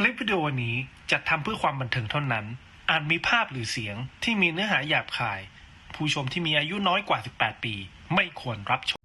คลิปวิดีโอนี้จัดทำเพื่อความบันเทิงเท่านั้น อาจมีภาพหรือเสียงที่มีเนื้อหาหยาบคาย ผู้ชมที่มีอายุน้อยกว่า 18 ปี ไม่ควรรับชม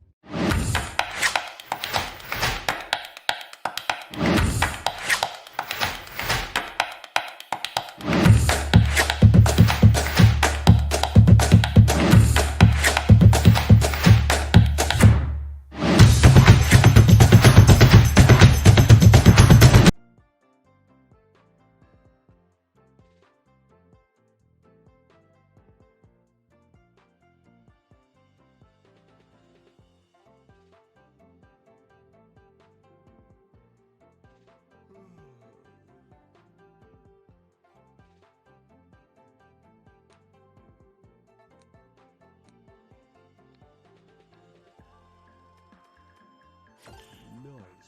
noise.